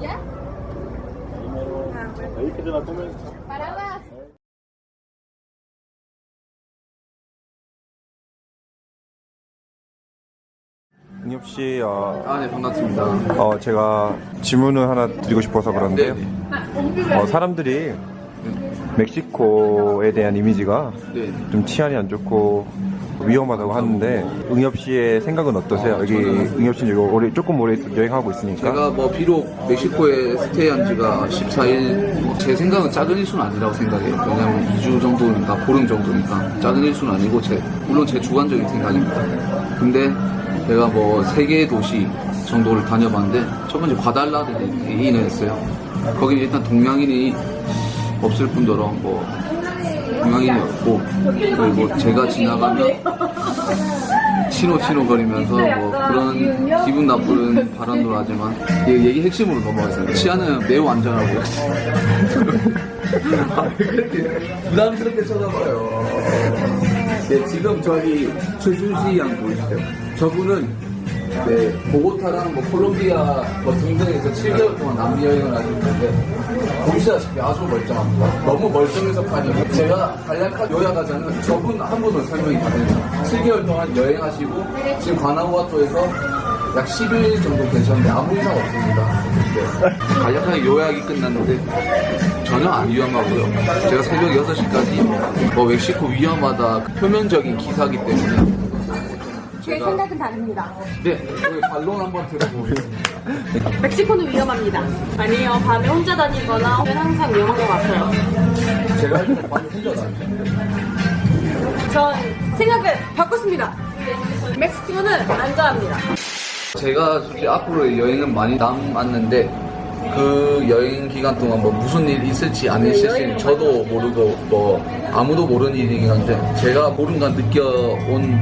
¿Ya? Ahí que te la tomes. Paradas. 응엽 씨, 어, 아, 네, 반갑습니다. 어, 제가 질문을 하나 드리고 싶어서 그러는데요. 어, 사람들이 멕시코에 대한 이미지가 네. 좀 치안이 안 좋고 위험하다고 하는데 응엽 씨의 생각은 어떠세요? 여기 응엽 씨는 여기 오래, 조금 오래 여행하고 있으니까 제가 뭐 비록 멕시코에 스테이한 지가 14일, 제 생각은 작은 일수는 아니라고 생각해요. 왜냐면 2주 정도니까, 보름 정도니까 작은 일수는 아니고, 제, 물론 제 주관적인 생각입니다. 근데 제가 뭐세 개의 도시 정도를 다녀봤는데, 첫 번째 과달라드를 했어요. 거기는 일단 동양인이 없을 뿐더러 뭐 동양인이 없고, 그리고 제가 지나가면 신호신호 거리면서 뭐 그런 기분 나쁜 발언도 하지만 이 얘기 핵심으로 넘어가겠습니다. 치안은 매우 안전하고요. 부담스럽게 쳐다봐요. 네, 지금 저기 최준시 양 보이시죠? 저분은 네, 보고타랑 뭐 콜롬비아 뭐 등등에서 7개월 동안 남미 여행을 하셨는데 보시다시피 아주 멀쩡합니다. 너무 멀쩡해서 판이 제가 간략하게 요약하자면 저분 한 분은 설명이 가능해요. 7개월 동안 여행하시고 지금 관아우아토에서 약 10일 정도 계셨는데 아무 이상 없습니다. 네. 간략하게 요약이 끝났는데 전혀 안 위험하고요. 제가 새벽 6시까지 뭐 멕시코 위험하다 표면적인 기사기 때문에 제 생각은 다릅니다. 네, 그 반론 한번 들어보겠습니다. 멕시코는 위험합니다. 아니요, 밤에 혼자 다니거나 항상 위험한 것 같아요. 제가 할 때는 많이 혼자 다니죠. 전 생각을 바꿨습니다. 멕시코는 안전합니다. 제가 솔직히 앞으로 여행은 많이 남았는데 그 여행 기간 동안 뭐 무슨 일 있을지 안 있을지 저도 모르고 뭐 아무도 모르는 일이긴 한데 제가 모른간 느껴온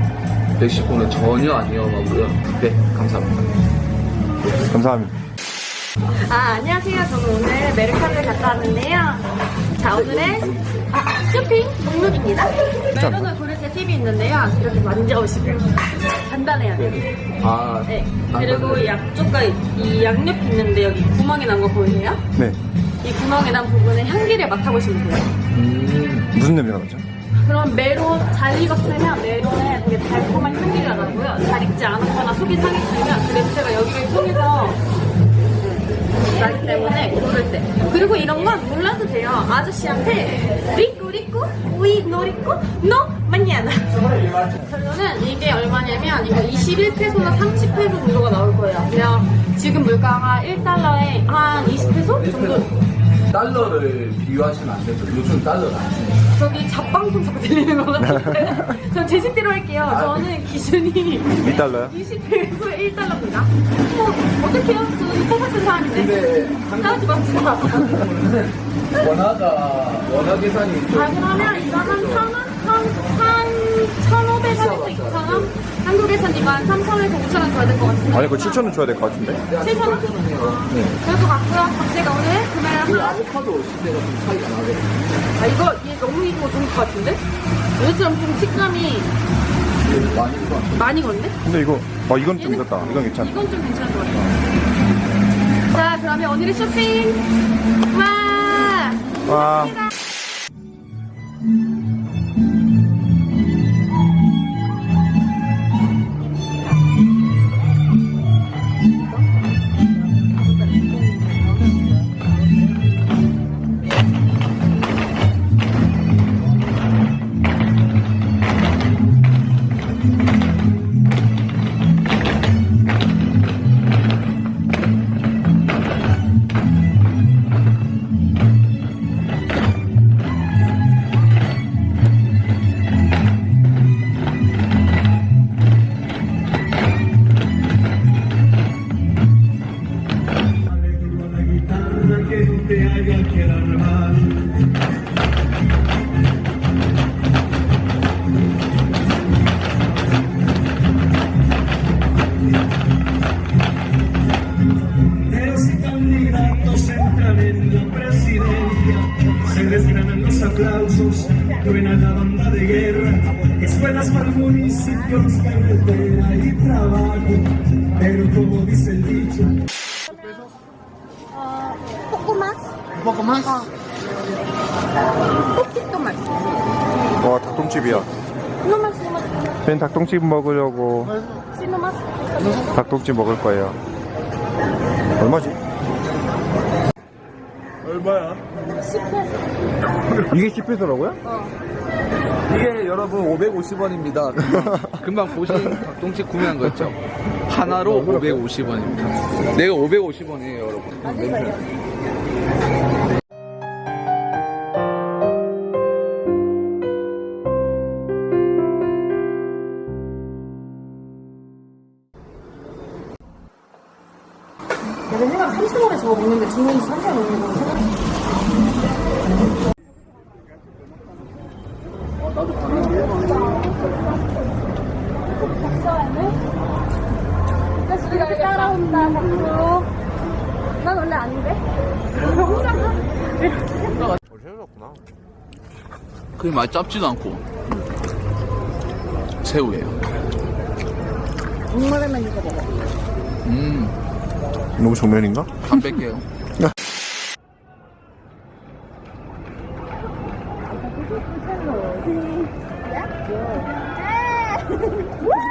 멕시코는 전혀 안 위험하고요. 네, 감사합니다. 감사합니다. 아, 안녕하세요. 저는 오늘 메르카드를 갔다 왔는데요. 자, 오늘의 아, 쇼핑 목록입니다. 메론을 고를 때 팁이 있는데요. 이렇게 만져보시고요. 간단해야 돼요. 아, 네. 그리고 이 앞쪽과 이 양옆이 있는데 여기 구멍이 난 거 보이세요? 네. 이 구멍이 난 부분에 향기를 맡아보시면 돼요. 음, 무슨 냄새가 나죠? 그럼 메론 잘 익었으면 메론에 되게 달콤한 향기가 나고요. 잘 익지 않았거나 속이 상했으면 그 냄새가 여기를 통해서 음, 나기 때문에 고를 때. 그리고 이런 건 몰라도 돼요. 아저씨한테 리꾸 리꾸 우이 노리꾸 노 마냐나. 결론은 이게 얼마냐면 이거 21페소나 30페소 정도가 나올 거예요. 그냥 지금 물가가 1달러에 한 20페소 정도 달러를 비유하시면 안 되죠. 요즘 달러가 안 쓰니까. 저기 잡방송 자꾸 들리는 것 같은데 전 제 식대로 할게요 저는 기준이 2달러요? 20배에서 1달러입니다 뭐 어떡해요 저는 쓴 사람인데 근데 싸우지 맙시다 원화가 원화 계산이 좀아 그러면 이거 한 1,000원? 한 1,500원에서 2,000원? 한국에서니까 3,000원에서 5,000원 줘야 될 것 같은데 아니, 그거 7천원 줘야 될 것 같은데? 7,000원? 그럴 것 같고요 그럼 제가 오늘 구매를 그한 아보카도 시대가 좀 차이가 나거든요. 아 이거 얘 너무 이거 좋은 것 같은데? 얘처럼 좀 식감이 많이 입어. 많이 건데? 근데 이거, 어, 이건 좀 익었다. 이건 괜찮다. 이건 좀 괜찮은 것 같아요. 자, 그러면 오늘의 쇼핑. 와! 와. mi trabajo, pero como dice el dicho. Uh, poco más. ¿Un poco más? Un poquito más. 와 닭똥집이야. No más, no más. 벤 닭똥집 먹으려고 Sí, no más. 닭똥집 먹을 거예요. 얼마지? 얼마야? 10회. 이게 10회더라고요? 이게 여러분 550원입니다. 금방 보신 닭똥집 구매한 거 있죠? 하나로 550원입니다. 내가 550원이에요, 여러분. 내가 생각 3,000원에 저거 먹는데 중국이 3,000원 먹는 거 생각 나 따라온다 자꾸 난 원래 아닌데 혼자 새우였구나. 그게 많이 짭지도 않고. 새우예요. 목마르면 이거 먹어 음, 너무 정면인가? 안 뺄게요.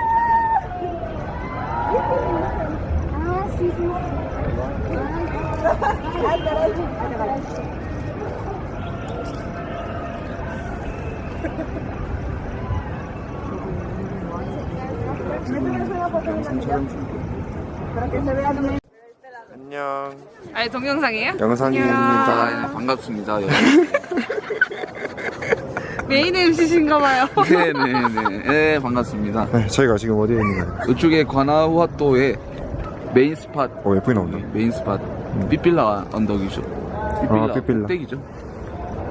안녕. 아니 동영상이에요? 영상입니다. 아, 반갑습니다. 여러분. 메인 MC신가봐요. 네네네. 네, 반갑습니다. 네, 저희가 지금 어디에 있는 거예요? 이쪽에 관아후아또의 메인 스팟 어, 예쁘게 나온다. 메인 스팟 삐필라 언덕이죠. 삐필라, 아, 삐필라. 꼭대기죠.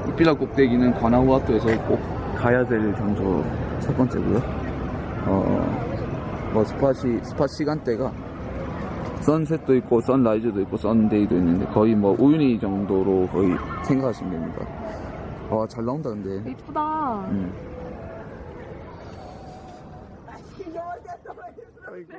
삐필라 꼭대기는 관아후아또에서 꼭 가야 될 장소 첫 번째고요. 어, 뭐 스팟이 스팟 시간대가 선셋도 있고 선라이즈도 있고 선데이도 있는데 거의 뭐 우윤희 정도로 거의 생각하시면 됩니다. 아, 잘 나온다 근데. 이쁘다. 음. 아이고.